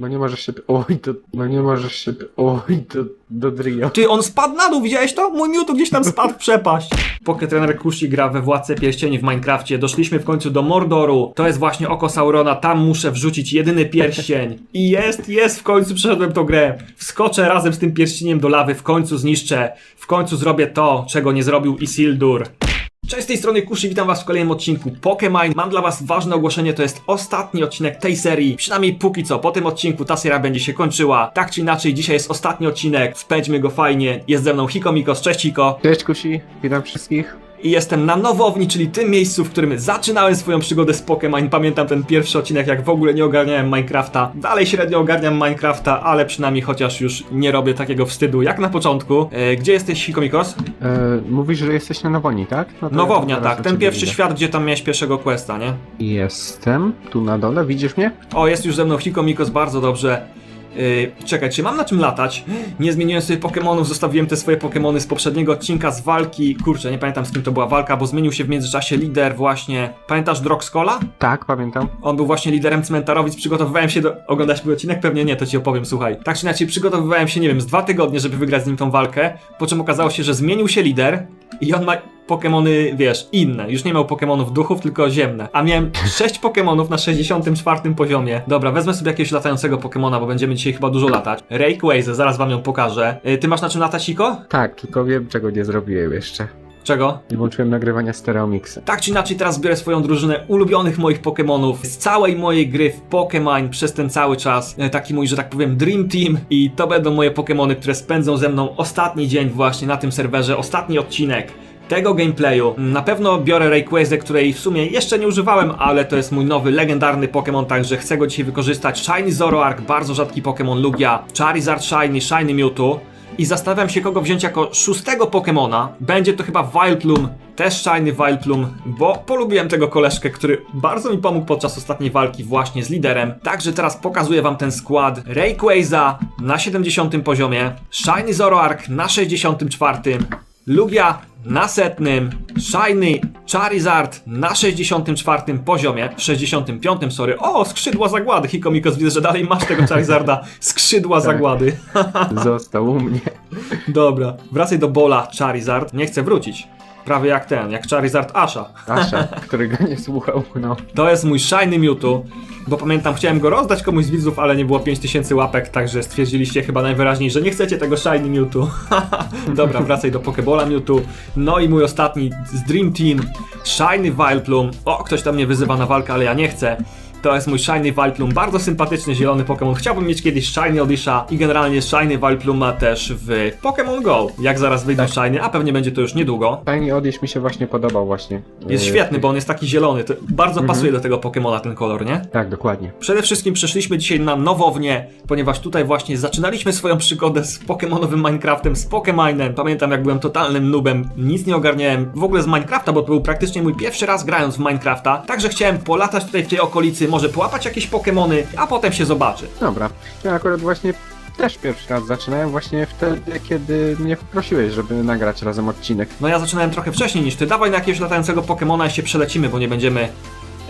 No nie możesz się... Oj, to... No nie możesz się... Oj, to... Do Drio. Ty, on spadł na dół, widziałeś to? Mój Mewtwo gdzieś tam spadł w przepaść. Poketrener Kushi gra we Władcę Pierścieni w Minecrafcie. Doszliśmy w końcu do Mordoru. To jest właśnie oko Saurona. Tam muszę wrzucić jedyny pierścień. I jest, jest, w końcu przeszedłem tą grę. Wskoczę razem z tym pierścieniem do lawy, w końcu zniszczę. W końcu zrobię to, czego nie zrobił Isildur. Cześć, z tej strony Kushi, witam was w kolejnym odcinku Pokemon. Mam dla was ważne ogłoszenie, to jest ostatni odcinek tej serii, przynajmniej póki co. Po tym odcinku ta seria będzie się kończyła. Tak czy inaczej, dzisiaj jest ostatni odcinek, spędźmy go fajnie. Jest ze mną Hiko Mikos, cześć Hiko. Cześć Kusi, witam wszystkich. I jestem na Nowowni, czyli tym miejscu, w którym zaczynałem swoją przygodę z Pokémon. Pamiętam ten pierwszy odcinek, jak w ogóle nie ogarniałem Minecrafta. Dalej średnio ogarniam Minecrafta, ale przynajmniej chociaż już nie robię takiego wstydu jak na początku. E, gdzie jesteś, Hiko Mikos? E, mówisz, że jesteś na Nowoni, tak? No to Nowownia, ja teraz tak. do Ten ciebie pierwszy idę. świat, gdzie tam miałeś pierwszego questa, nie? Jestem, tu na dole, widzisz mnie? O, jest już ze mną Hiko Mikos, bardzo dobrze. Yy, czekaj, czy mam na czym latać? Nie zmieniłem sobie Pokémonów, zostawiłem te swoje Pokémony z poprzedniego odcinka z walki. Kurczę, nie pamiętam z kim to była walka, bo zmienił się w międzyczasie lider właśnie. Pamiętasz Droxcola? Tak, pamiętam. On był właśnie liderem cmentarowic, przygotowywałem się do... Oglądać mój odcinek? Pewnie nie, to ci opowiem, słuchaj. Tak czy inaczej, przygotowywałem się, nie wiem, z dwa tygodnie, żeby wygrać z nim tą walkę, po czym okazało się, że zmienił się lider i on ma Pokemony, wiesz, inne. Już nie miał Pokemonów duchów, tylko ziemne. A miałem 6 Pokemonów na 64 poziomie. Dobra, wezmę sobie jakiegoś latającego Pokemona, bo będziemy dzisiaj chyba dużo latać. Rayquaza, zaraz wam ją pokażę. Y, Ty masz na czym latać, Iko? Tak, tylko wiem, czego nie zrobiłem jeszcze. Czego? Nie włączyłem nagrywania stereomixy. Tak czy inaczej, teraz biorę swoją drużynę ulubionych moich Pokémonów z całej mojej gry w Pokémon przez ten cały czas. E, Taki mój, że tak powiem, Dream Team. I to będą moje Pokémony, które spędzą ze mną ostatni dzień właśnie na tym serwerze, ostatni odcinek. Tego gameplayu. Na pewno biorę Rayquazę, której w sumie jeszcze nie używałem, ale to jest mój nowy, legendarny Pokémon, także chcę go dzisiaj wykorzystać. Shiny Zoroark, bardzo rzadki Pokémon Lugia, Charizard Shiny, Shiny Mewtwo. I zastanawiam się, kogo wziąć jako szóstego Pokemona. Będzie to chyba Vileplume, też Shiny Vileplume, bo polubiłem tego koleżkę, który bardzo mi pomógł podczas ostatniej walki właśnie z liderem. Także teraz pokazuję wam ten skład. Rayquaza na 70 poziomie, Shiny Zoroark na 64, Lugia na setnym, Shiny Charizard na 64 poziomie, 65 sorry, o skrzydła zagłady, Hikomikos widzę, że dalej masz tego Charizarda, skrzydła zagłady. Został u mnie. Dobra, wracaj do Bola Charizard. Nie chcę wrócić. Prawie jak ten, jak Charizard Asha. Asha, którego nie słuchał, no. To jest mój Shiny Mewtwo, bo pamiętam, chciałem go rozdać komuś z widzów, ale nie było 5000 łapek, także stwierdziliście chyba najwyraźniej, że nie chcecie tego Shiny Mewtwo. Dobra, wracaj do Pokebola Mewtwo. No i mój ostatni z Dream Team, Shiny Vileplume. O, ktoś tam mnie wyzywa na walkę, ale ja nie chcę. To jest mój Shiny Vileplume, bardzo sympatyczny zielony Pokémon. Chciałbym mieć kiedyś Shiny Odisha i generalnie Shiny Vileplume ma też w Pokémon Go. Jak zaraz wyjdą Shiny, a pewnie będzie to już niedługo. Fajnie odjeść mi się właśnie podobał właśnie. Jest E, świetny, bo on jest taki zielony. To bardzo pasuje do tego Pokemona ten kolor, nie? Tak, dokładnie. Przede wszystkim przeszliśmy dzisiaj na Nowownię, ponieważ tutaj właśnie zaczynaliśmy swoją przygodę z Pokemonowym Minecraftem, z Pokeminem. Pamiętam jak byłem totalnym noobem, nic nie ogarniałem w ogóle z Minecrafta, bo to był praktycznie mój pierwszy raz grając w Minecrafta. Także chciałem polatać tutaj w tej okolicy, może połapać jakieś Pokemony, a potem się zobaczy. Dobra. Ja akurat właśnie też pierwszy raz zaczynałem właśnie wtedy, kiedy mnie poprosiłeś, żeby nagrać razem odcinek. No ja zaczynałem trochę wcześniej niż ty. Dawaj na jakiegoś latającego Pokemona i się przelecimy, bo nie będziemy,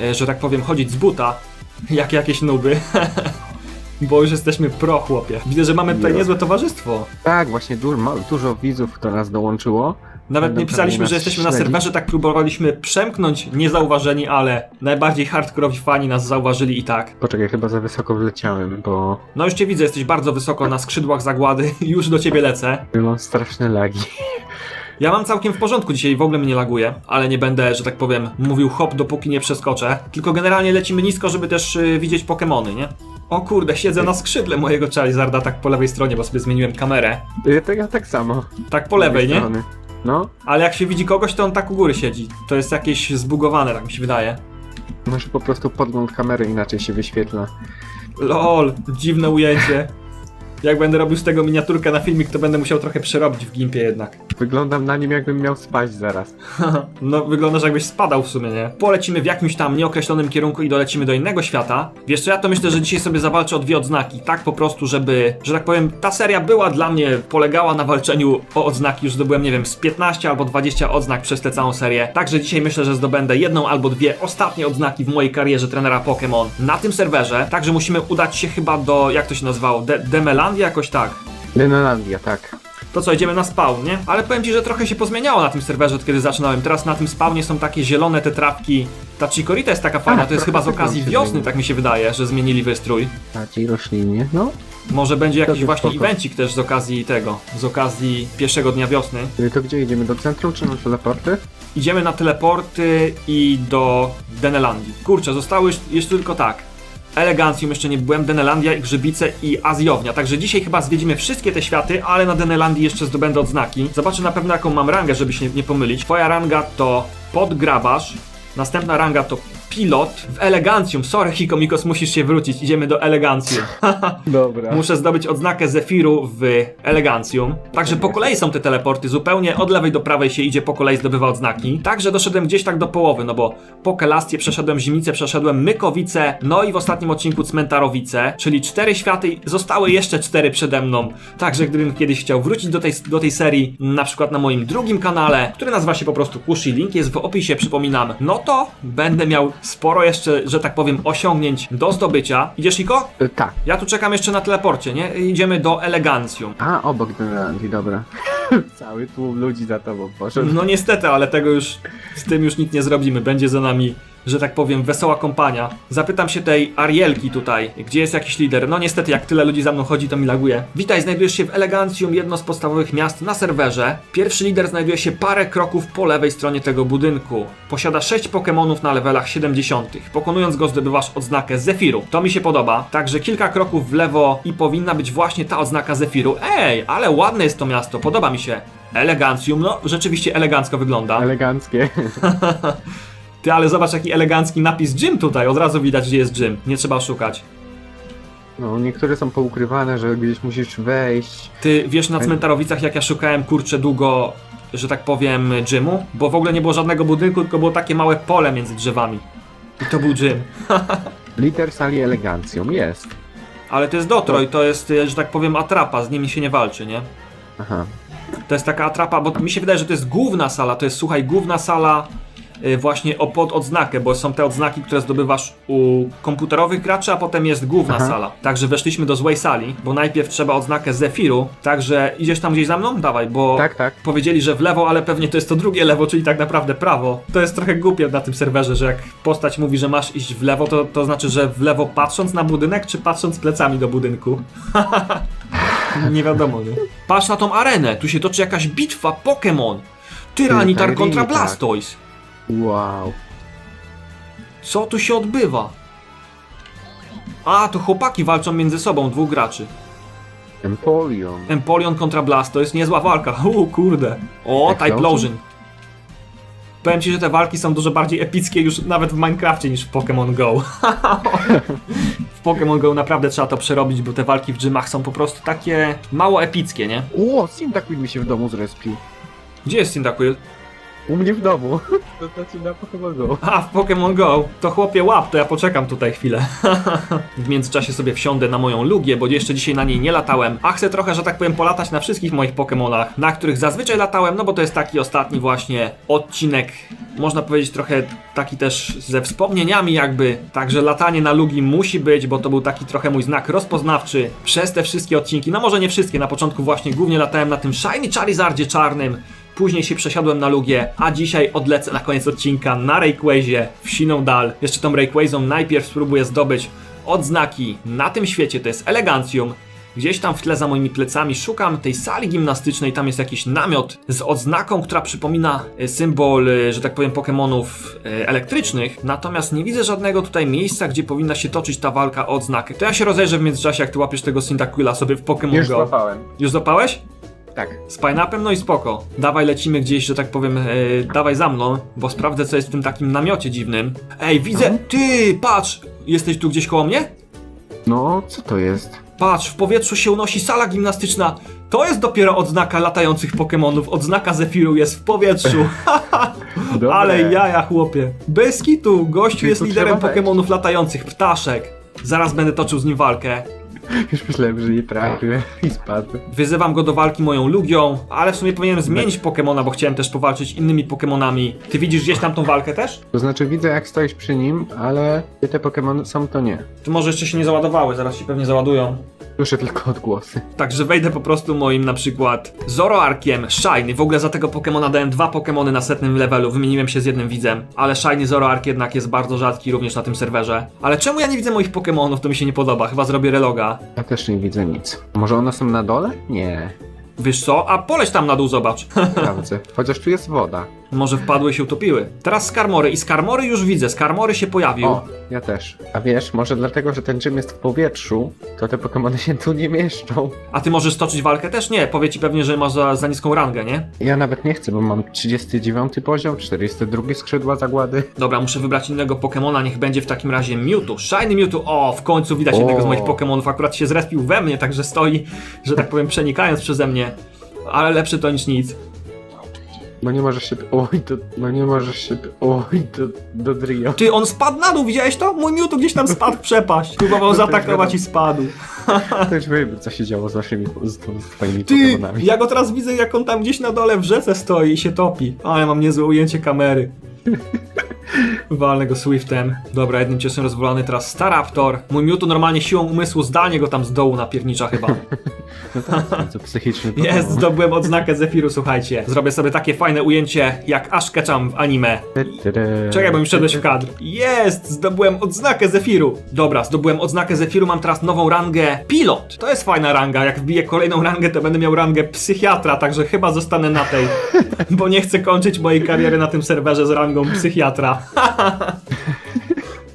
e, że tak powiem, chodzić z buta, jak jakieś nuby. bo już jesteśmy pro, chłopie. Widzę, że mamy tutaj niezłe towarzystwo. Tak, właśnie dużo, ma- dużo widzów do nas dołączyło. Nawet Będą nie pisaliśmy, że jesteśmy na śledzić. serwerze, tak próbowaliśmy przemknąć niezauważeni, ale najbardziej hardkorowi fani nas zauważyli i tak. Poczekaj, chyba za wysoko wleciałem, bo No już cię widzę, jesteś bardzo wysoko na skrzydłach zagłady, już do ciebie lecę. mam straszne lagi. Ja mam całkiem w porządku dzisiaj, w ogóle mnie nie laguje, ale nie będę, że tak powiem, mówił hop dopóki nie przeskoczę. Tylko generalnie lecimy nisko, żeby też y, widzieć Pokemony, nie? O kurde, siedzę na skrzydle mojego Charizarda, tak po lewej stronie, bo sobie zmieniłem kamerę. Ja, to ja tak samo. Tak po lewej, nie? strony. No, Ale jak się widzi kogoś, to on tak u góry siedzi. To jest jakieś zbugowane, tak mi się wydaje. może po prostu podgląd kamery inaczej się wyświetla. LOL, dziwne ujęcie. Jak będę robił z tego miniaturkę na filmik, to będę musiał trochę przerobić w gimpie jednak. Wyglądam na nim jakbym miał spaść zaraz. No, wyglądasz jakbyś spadał w sumie, nie? Polecimy w jakimś tam nieokreślonym kierunku i dolecimy do innego świata. Wiesz co, ja to myślę, że dzisiaj sobie zawalczę o dwie odznaki. Tak po prostu, żeby, że tak powiem, ta seria była dla mnie, polegała na walczeniu o odznaki. Już zdobyłem, nie wiem, z 15 albo 20 odznak przez tę całą serię. Także dzisiaj myślę, że zdobędę jedną albo dwie ostatnie odznaki w mojej karierze trenera Pokémon na tym serwerze. Także musimy udać się chyba do, jak to się nazywało, De Demelandia jakoś tak. Denolandia, tak. To co, idziemy na spawn, nie? Ale powiem ci, że trochę się pozmieniało na tym serwerze, od kiedy zaczynałem. Teraz na tym spawnie są takie zielone te trawki. Ta Chikorita jest taka fajna, A, to jest chyba z tak okazji wiosny, tak mi się wydaje, że zmienili wystrój. Takiej roślinie, no. Może będzie jakiś właśnie spoko. evencik też z okazji tego, z okazji pierwszego dnia wiosny. Y, To gdzie idziemy? Do centrum czy na teleporty? Idziemy na teleporty i do Denelandii. Kurczę, zostały już jeszcze tylko tak. Elegancjum jeszcze nie byłem, Denelandia Grzybice i Azjownia. Także dzisiaj chyba zwiedzimy wszystkie te światy, ale na Denelandii jeszcze zdobędę odznaki. Zobaczę na pewno jaką mam rangę, żeby się nie pomylić. Twoja ranga to podgrabarz, następna ranga to pilot w Elegancjum. Sorry Hikomikos, musisz się wrócić, idziemy do Elegancjum. Dobra. Muszę zdobyć odznakę Zefiru w Elegancjum. Także po kolei są te teleporty, zupełnie od lewej do prawej się idzie, po kolei zdobywa odznaki. Także doszedłem gdzieś tak do połowy, no bo po Kelastię przeszedłem Zimnicę, przeszedłem Mykowice, no i w ostatnim odcinku Cmentarowice, czyli cztery światy, i zostały jeszcze cztery przede mną. Także gdybym kiedyś chciał wrócić do tej, do tej serii, na przykład na moim drugim kanale, który nazywa się po prostu Kushi, link jest w opisie, przypominam, no to będę miał sporo jeszcze, że tak powiem, osiągnięć do zdobycia. Idziesz, Iko? Y, Tak. Ja tu czekam jeszcze na teleporcie, nie? Idziemy do Elegancjum. A, obok Denolandii, dobra. Cały tłum ludzi za tobą poszedł. No niestety, ale tego już, z tym już nic nie zrobimy. Będzie za nami, że tak powiem, wesoła kompania. Zapytam się tej Arielki tutaj, gdzie jest jakiś lider. No niestety, jak tyle ludzi za mną chodzi, to mi laguje. Witaj, znajdujesz się w Elegancjum, jedno z podstawowych miast na serwerze. Pierwszy lider znajduje się parę kroków po lewej stronie tego budynku. Posiada 6 Pokémonów na levelach 70. Pokonując go zdobywasz odznakę Zefiru. To mi się podoba. Także kilka kroków w lewo i powinna być właśnie ta odznaka Zefiru. Ej, ale ładne jest to miasto, podoba mi się. Elegancjum, no rzeczywiście elegancko wygląda. Eleganckie. Ty, ale zobacz jaki elegancki napis gym tutaj, od razu widać gdzie jest gym, nie trzeba szukać. No, niektóre są poukrywane, że gdzieś musisz wejść. Ty wiesz na cmentarowicach jak ja szukałem kurczę długo, że tak powiem, gymu? Bo w ogóle nie było żadnego budynku, tylko było takie małe pole między drzewami. I to był gym. Liter sali elegancją, jest. Ale to jest Dotroj, to jest, że tak powiem, atrapa, z nimi się nie walczy, nie? Aha. To jest taka atrapa, bo mi się wydaje, że to jest główna sala, to jest, słuchaj, główna sala właśnie o pod odznakę, bo są te odznaki, które zdobywasz u komputerowych graczy, a potem jest główna Aha. sala. Także weszliśmy do złej sali, bo najpierw trzeba odznakę Zefiru, także idziesz tam gdzieś za mną? Dawaj, bo Tak, tak. powiedzieli, że w lewo, ale pewnie to jest to drugie lewo, czyli tak naprawdę prawo. To jest trochę głupie na tym serwerze, że jak postać mówi, że masz iść w lewo, to, to znaczy, że w lewo patrząc na budynek, czy patrząc plecami do budynku? nie wiadomo, nie? Patrz na tą arenę, tu się toczy jakaś bitwa Pokémon. Tyranitar kontra Blastoise. Wow. Co tu się odbywa? A, to chłopaki walczą między sobą, dwóch graczy. Empoleon. Empoleon kontra Blast, to jest niezła walka. U, kurde. O? Typlosion. Powiem ci, że te walki są dużo bardziej epickie już nawet w Minecrafcie niż w Pokémon Go. w Pokémon Go naprawdę trzeba to przerobić, bo te walki w gymach są po prostu takie mało epickie, nie? Ło, Cyndaquil mi się w domu zrespił. Gdzie jest Cyndaquil? U mnie w domu. To znaczy na Pokemon Go. A, w Pokémon Go. To chłopie łap, to ja poczekam tutaj chwilę. w międzyczasie sobie wsiądę na moją Lugię, bo jeszcze dzisiaj na niej nie latałem. A chcę trochę, że tak powiem, polatać na wszystkich moich Pokémonach, na których zazwyczaj latałem, no bo to jest taki ostatni właśnie odcinek, można powiedzieć trochę taki też ze wspomnieniami jakby. Także latanie na Lugi musi być, bo to był taki trochę mój znak rozpoznawczy przez te wszystkie odcinki. No może nie wszystkie, na początku właśnie głównie latałem na tym Shiny Charizardzie czarnym. Później się przesiadłem na Lugię, a dzisiaj odlecę na koniec odcinka na Rayquazie w siną dal. Jeszcze tą Rayquazą najpierw spróbuję zdobyć odznaki na tym świecie, to jest elegancjum. Gdzieś tam w tle za moimi plecami szukam tej sali gimnastycznej, tam jest jakiś namiot z odznaką, która przypomina e, symbol, e, że tak powiem, Pokémonów e, elektrycznych. Natomiast nie widzę żadnego tutaj miejsca, gdzie powinna się toczyć ta walka o odznakę. To ja się rozejrzę w międzyczasie, jak ty łapiesz tego Cyndaquila sobie w Pokémon Już Go. złapałem. Już złapałeś? Tak. Z pineapem, no i spoko. Dawaj lecimy gdzieś, że tak powiem, e, dawaj za mną, bo sprawdzę co jest w tym takim namiocie dziwnym. Ej, widzę, Mhm. ty, patrz, jesteś tu gdzieś koło mnie? No, co to jest? Patrz, w powietrzu się unosi sala gimnastyczna. To jest dopiero odznaka latających Pokemonów. Odznaka Zefiru jest w powietrzu. Dobre. Ale jaja, chłopie. Bez kitu, gościu Czyli jest tu liderem trzeba wejść. Pokemonów latających, ptaszek. Zaraz będę toczył z nim walkę. Już myślałem, że nie trafię i spadł. Wyzywam go do walki moją Lugią, ale w sumie powinienem zmienić Pokemona, bo chciałem też powalczyć innymi Pokemonami. Ty widzisz gdzieś tam tą walkę też? To znaczy widzę jak stoisz przy nim, ale gdzie te Pokémony są, to nie. Ty może jeszcze się nie załadowały, zaraz się pewnie załadują. Słyszę tylko odgłosy. Także wejdę po prostu moim na przykład Zoroarkiem, Shiny. W ogóle za tego Pokemona dałem dwa Pokemony na setnym levelu, wymieniłem się z jednym widzem. Ale Shiny Zoroark jednak jest bardzo rzadki również na tym serwerze. Ale czemu ja nie widzę moich Pokemonów? To mi się nie podoba, chyba zrobię reloga. Ja też nie widzę nic. Może one są na dole? Nie. Wiesz co? A poleć tam na dół, zobacz. Sprawdzę. Chociaż tu jest woda. Może wpadły się utopiły. Teraz Skarmory i Skarmory już widzę, Skarmory się pojawił. O, ja też. A wiesz, może dlatego, że ten gym jest w powietrzu, to te Pokémony się tu nie mieszczą. A ty możesz stoczyć walkę też? Nie, powie ci pewnie, że masz za, za niską rangę, nie? Ja nawet nie chcę, bo mam 39 poziom, 42 skrzydła zagłady. Dobra, muszę wybrać innego Pokemona, niech będzie w takim razie Mewtwo. Shiny Mewtwo, o, w końcu widać O. jednego z moich Pokemonów, akurat się zrespił we mnie, także stoi, że tak powiem, przenikając przeze mnie. Ale lepszy to niż nic. No nie możesz się... Oj, to... No nie możesz się... Oj, to... Do Drio. Ty, on spadł na dół, widziałeś to? Mój Mewtwo gdzieś tam spadł w przepaść. Próbował No zaatakować i spadł. Już wiem, co się działo z waszymi... z, z twoimi Ty, Pokémonami. ja go teraz widzę, jak on tam gdzieś na dole w rzece stoi i się topi. Ale mam niezłe ujęcie kamery. Walnę go Swiftem. Dobra, jednym ciosem rozwalony teraz Staraptor. Mój Mewtwo normalnie siłą umysłu zdalnie go tam z dołu napiernicza chyba. No tak, psychiczny Jest, zdobyłem odznakę Zefiru, słuchajcie. Zrobię sobie takie fajne ujęcie, jak Ash Ketchum w anime. Czekaj, bo mi wszedłeś w kadr. Jest! Zdobyłem odznakę Zefiru. Dobra, zdobyłem odznakę Zefiru, mam teraz nową rangę Pilot. To jest fajna ranga. Jak wbiję kolejną rangę, to będę miał rangę psychiatra, także chyba zostanę na tej. Bo nie chcę kończyć mojej kariery na tym serwerze z rangą psychiatra.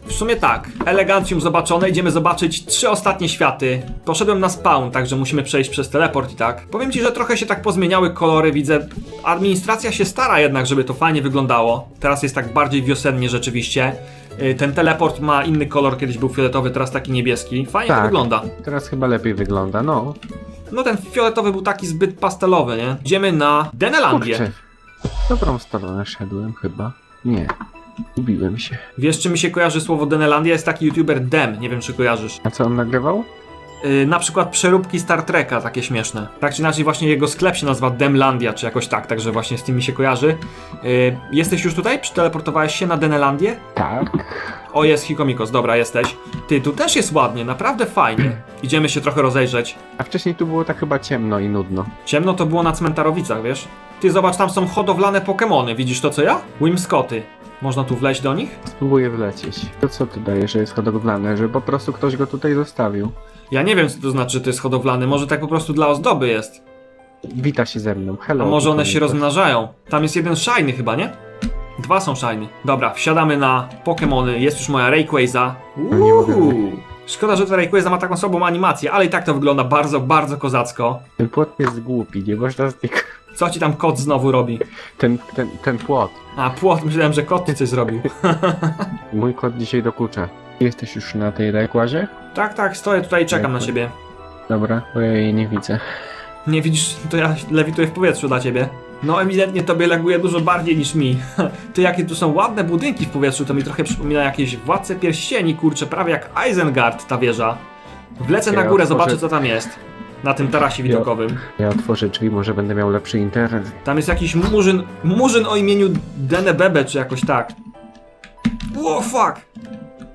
W sumie tak, elegancjum zobaczone, idziemy zobaczyć trzy ostatnie światy. Poszedłem na spawn, także musimy przejść przez teleport i tak. Powiem ci, że trochę się tak pozmieniały kolory, widzę. Administracja się stara jednak, żeby to fajnie wyglądało. Teraz jest tak bardziej wiosennie rzeczywiście. Y, Ten teleport ma inny kolor, kiedyś był fioletowy, teraz taki niebieski. Fajnie to Tak. wygląda. Teraz chyba lepiej wygląda, no. No ten fioletowy był taki zbyt pastelowy, nie? Idziemy na Denelandię. Kurczę. Dobrą stronę szedłem chyba. Nie. Gubiłem się. Wiesz, czy mi się kojarzy słowo Denelandia? Jest taki youtuber Dem, nie wiem czy kojarzysz. A co on nagrywał? Yy, na przykład przeróbki Star Treka, takie śmieszne. Tak czy inaczej właśnie jego sklep się nazywa Demlandia, czy jakoś tak, także właśnie z tym mi się kojarzy. Yy, jesteś już tutaj? Przeteleportowałeś się na Denelandię? Tak. O, jest Hikomikos, dobra, jesteś. Ty, tu też jest ładnie, naprawdę fajnie. Idziemy się trochę rozejrzeć. A wcześniej tu było tak chyba ciemno i nudno. Ciemno to było na cmentarowicach, wiesz? Ty, zobacz, tam są hodowlane Pokemony, widzisz to co ja? Whimscoty. Można tu wleźć do nich? Spróbuję wlecieć. To co ty dajesz, że jest hodowlane? Że po prostu ktoś go tutaj zostawił. Ja nie wiem, co to znaczy, że to jest hodowlany, może tak po prostu dla ozdoby jest. Wita się ze mną. Hello. A może one się rozmnażają? Tam jest jeden shiny chyba, nie? Dwa są shiny. Dobra, wsiadamy na Pokemony. Jest już moja Rayquaza. No nie mogę. Uuu. Szkoda, że ta Rayquaza ma taką słabą animację, ale i tak to wygląda bardzo, bardzo kozacko. Ten płot jest głupi, nie można z niego... Co ci tam kot znowu robi? Ten, ten, ten płot. A, płot, myślałem, że kot ci coś zrobił. Mój kot dzisiaj dokucza. Jesteś już na tej rekłazie? tak, tak, stoję tutaj i czekam na ciebie. Dobra, bo ja jej nie widzę. Nie widzisz, to ja lewituję w powietrzu dla ciebie. No ewidentnie tobie laguje dużo bardziej niż mi. Ty jakie tu są ładne budynki w powietrzu, to mi trochę przypomina jakieś władce pierścieni, kurczę, prawie jak Isengard ta wieża. Wlecę na górę, zobaczę co tam jest. Na tym tarasie widokowym. Ja otworzę drzwi, może będę miał lepszy internet. Tam jest jakiś murzyn, murzyn o imieniu Denebebe, czy jakoś tak. O fuck!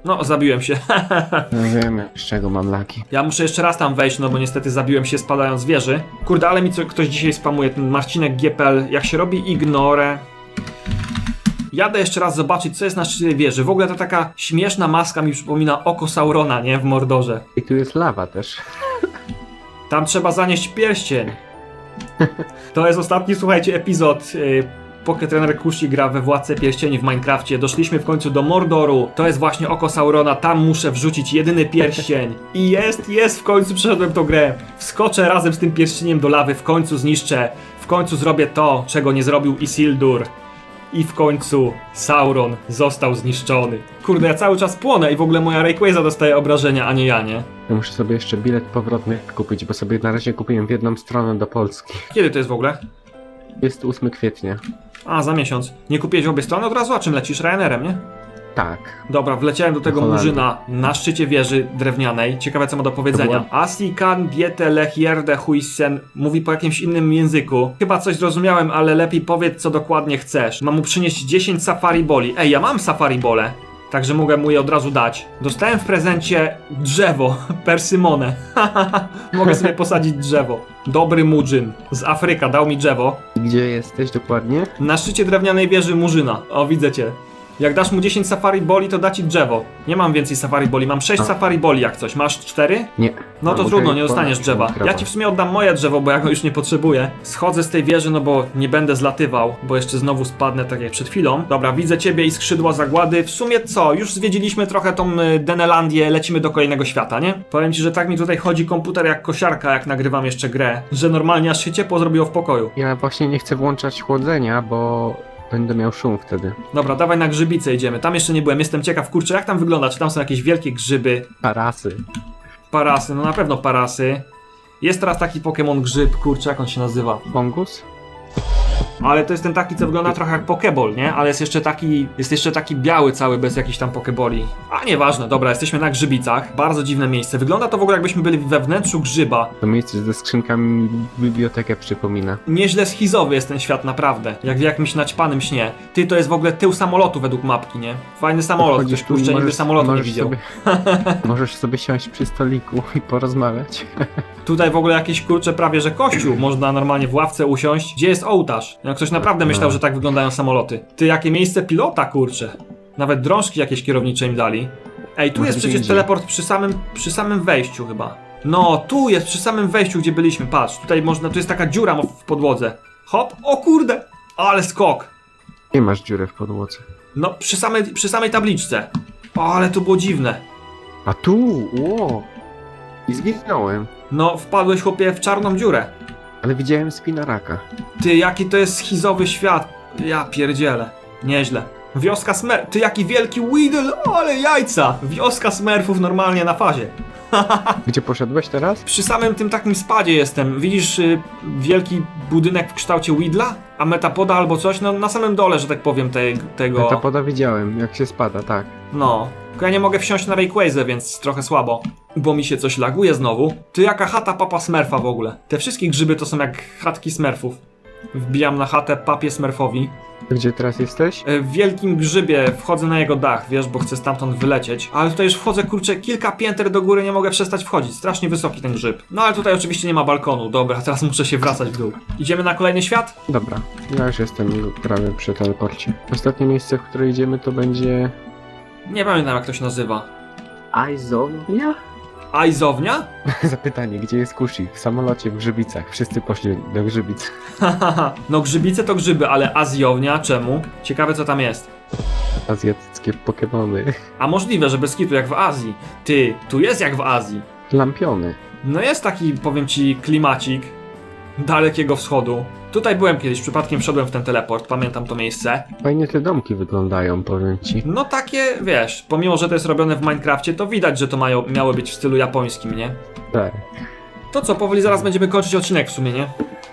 No, zabiłem się. No wiemy, z czego mam laki. Ja muszę jeszcze raz tam wejść, no bo niestety zabiłem się spadając z wieży. Kurde, ale mi co, ktoś dzisiaj spamuje, ten Marcinek GPL. Jak się robi ignorę. Jadę jeszcze raz zobaczyć, co jest na szczycie wieży. W ogóle to taka śmieszna maska mi przypomina oko Saurona, nie? W Mordorze. I tu jest lawa też. Tam trzeba zanieść pierścień. To jest ostatni, słuchajcie, epizod. Yy, Poketrener Kushi gra we Władcę Pierścieni w Minecrafcie. Doszliśmy w końcu do Mordoru. To jest właśnie oko Saurona. Tam muszę wrzucić jedyny pierścień. I jest, jest, w końcu przeszedłem tą grę. Wskoczę razem z tym pierścieniem do lawy, w końcu zniszczę. W końcu zrobię to, czego nie zrobił Isildur. I w końcu Sauron został zniszczony. Kurde, ja cały czas płonę i w ogóle moja Rayquaza dostaje obrażenia, a nie ja, nie? Ja muszę sobie jeszcze bilet powrotny kupić, bo sobie na razie kupiłem w jedną stronę do Polski. Kiedy to jest w ogóle? Jest 8 kwietnia. A, za miesiąc. Nie kupiłeś obie strony od razu, a czym lecisz? Ryanerem, nie? Tak. Dobra, wleciałem do tego Holandii. murzyna na szczycie wieży drewnianej. Ciekawe, co ma do powiedzenia. To Asti kan diete lehierde huisen. Mówi po jakimś innym języku. Chyba coś zrozumiałem, ale lepiej powiedz, co dokładnie chcesz. Mam mu przynieść 10 safari boli. Ej, ja mam safari bole. Także mogę mu je od razu dać. Dostałem w prezencie drzewo, persymonę. mogę sobie posadzić drzewo. Dobry murzyn z Afryka dał mi drzewo. Gdzie jesteś dokładnie? Na szczycie drewnianej wieży Murzyna. O, widzę cię. Jak dasz mu 10 safari boli, to da ci drzewo. Nie mam więcej safari boli, mam 6 A. safari boli jak coś. Masz 4? Nie. No to trudno, nie dostaniesz ponad drzewa. Ja ci w sumie oddam moje drzewo, bo ja go już nie potrzebuję. Schodzę z tej wieży, no bo nie będę zlatywał, bo jeszcze znowu spadnę tak jak przed chwilą. Dobra, widzę ciebie i skrzydła zagłady. W sumie co? Już zwiedziliśmy trochę tą y, Denelandię, lecimy do kolejnego świata, nie? Powiem ci, że tak mi tutaj chodzi komputer jak kosiarka, jak nagrywam jeszcze grę, że normalnie aż się ciepło zrobiło w pokoju. Ja właśnie nie chcę włączać chłodzenia, bo będę miał szum wtedy. Dobra, dawaj na grzybice idziemy. Tam jeszcze nie byłem, jestem ciekaw, kurczę, jak tam wygląda? Czy tam są jakieś wielkie grzyby? Parasy. Parasy, no na pewno parasy. Jest teraz taki Pokémon grzyb, kurczę, jak on się nazywa? Fungus? Ale to jest ten taki, co wygląda trochę jak Pokeball, nie? Ale jest jeszcze taki, jest jeszcze taki biały cały, bez jakichś tam Pokeboli. A nieważne, dobra, jesteśmy na Grzybicach. Bardzo dziwne miejsce. Wygląda to w ogóle jakbyśmy byli we wnętrzu grzyba. To miejsce ze skrzynkami bibliotekę przypomina. Nieźle schizowy jest ten świat, naprawdę. Jak w jakimś naćpanym śnie. Ty, to jest w ogóle tył samolotu według mapki, nie? Fajny samolot, Podchodzisz ktoś tu kurczę nigdy możesz- samolotu nie możesz widział. Sobie, możesz sobie siąść przy stoliku i porozmawiać. Tutaj w ogóle jakiś kurczę prawie że kościół. Można normalnie w ławce usiąść. Gdzie jest ołtarz? Jak ktoś naprawdę myślał, No. że tak wyglądają samoloty. Ty, jakie miejsce pilota, kurczę. Nawet drążki jakieś kierownicze im dali. Ej, tu Może jest gdzie przecież indziej. teleport przy samym, przy samym wejściu chyba. No, tu jest, przy samym wejściu, gdzie byliśmy. Patrz, tutaj można, tu jest taka dziura mo- w podłodze. Hop, o kurde! Ale skok! Nie masz dziurę w podłodze. No, przy samej, przy samej tabliczce. O, ale to było dziwne. A tu! Ło! I zginąłem. No, wpadłeś chłopie w czarną dziurę. Ale widziałem spinaraka. Ty, jaki to jest schizowy świat. Ja pierdzielę. Nieźle. Wioska Smer... Ty, jaki wielki Weedle, ale jajca! Wioska Smurfów normalnie na fazie. Gdzie poszedłeś teraz? Przy samym tym takim spadzie jestem. Widzisz y, wielki budynek w kształcie Weedla? A metapoda albo coś? No na samym dole, że tak powiem, te, tego... Metapoda widziałem, jak się spada, tak. No. Tylko ja nie mogę wsiąść na Rayquaze, więc trochę słabo. Bo mi się coś laguje znowu. Ty, jaka chata papa Smurfa w ogóle? Te wszystkie grzyby to są jak chatki Smurfów. Wbijam na chatę papie Smurfowi. Gdzie teraz jesteś? E, W wielkim grzybie wchodzę na jego dach, wiesz, bo chcę stamtąd wylecieć. Ale tutaj już wchodzę, kurczę, kilka pięter do góry, nie mogę przestać wchodzić. Strasznie wysoki ten grzyb. No ale tutaj oczywiście nie ma balkonu. Dobra, teraz muszę się wracać w dół. Idziemy na kolejny świat? Dobra, ja już jestem prawie przy teleporcie. Ostatnie miejsce, w które idziemy, to będzie... Nie pamiętam jak to się nazywa. Aizovia? Ajzownia? Zapytanie, gdzie jest Kushi? W samolocie w Grzybicach. Wszyscy poszli do Grzybic. Hahaha. no grzybice to grzyby, ale Azjownia czemu? Ciekawe co tam jest. Azjatyckie Pokemony. A możliwe, że bez kitu jak w Azji. Ty, tu jest jak w Azji. Lampiony. No jest taki, powiem ci, klimacik dalekiego wschodu. Tutaj byłem kiedyś, przypadkiem wszedłem w ten teleport, pamiętam to miejsce. Fajnie te domki wyglądają, powiem ci. No takie, wiesz, pomimo, że to jest robione w Minecrafcie, to widać, że to mają, miało być w stylu japońskim, nie? Tak. To co, powoli zaraz będziemy kończyć odcinek w sumie, nie?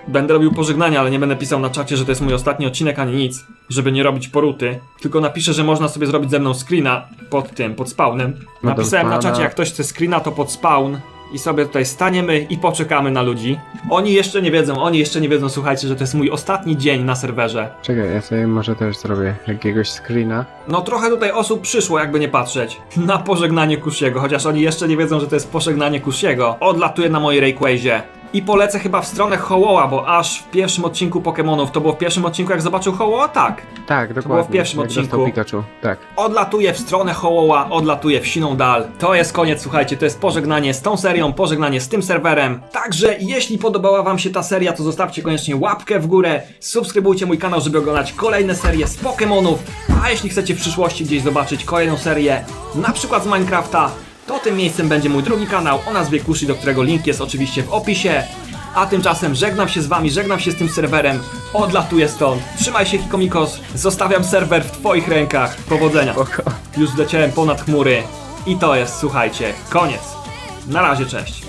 Będę robił pożegnania, ale nie będę pisał na czacie, że to jest mój ostatni odcinek ani nic, żeby nie robić poruty. Tylko napiszę, że można sobie zrobić ze mną screena pod tym, pod spawnem. No Napisałem na czacie, jak ktoś chce screena, to pod spawn. I sobie tutaj staniemy i poczekamy na ludzi. Oni jeszcze nie wiedzą, oni jeszcze nie wiedzą, słuchajcie, że to jest mój ostatni dzień na serwerze. Czekaj, ja sobie może też zrobię jakiegoś screena. No trochę tutaj osób przyszło, jakby nie patrzeć, na pożegnanie Kushiego, chociaż oni jeszcze nie wiedzą, że to jest pożegnanie Kushiego. Odlatuję na mojej Rayquazie. I polecę chyba w stronę Hołoa, bo aż w pierwszym odcinku Pokémonów, to było w pierwszym odcinku jak zobaczył Hołoa? Tak. Tak, dokładnie. było w pierwszym jak odcinku. Pikachu. Tak. Odlatuję w stronę Hołoa, odlatuję w siną dal. To jest koniec, słuchajcie, to jest pożegnanie z tą serią, pożegnanie z tym serwerem. Także jeśli podobała wam się ta seria, to zostawcie koniecznie łapkę w górę, subskrybujcie mój kanał, żeby oglądać kolejne serie z Pokémonów. A jeśli chcecie w przyszłości gdzieś zobaczyć kolejną serię, na przykład z Minecrafta, to tym miejscem będzie mój drugi kanał o nazwie Kushi, do którego link jest oczywiście w opisie. A tymczasem żegnam się z wami, żegnam się z tym serwerem, odlatuję stąd. Trzymaj się Hikomikos, zostawiam serwer w twoich rękach. Powodzenia. Już zleciałem ponad chmury. I to jest, słuchajcie, koniec. Na razie, cześć.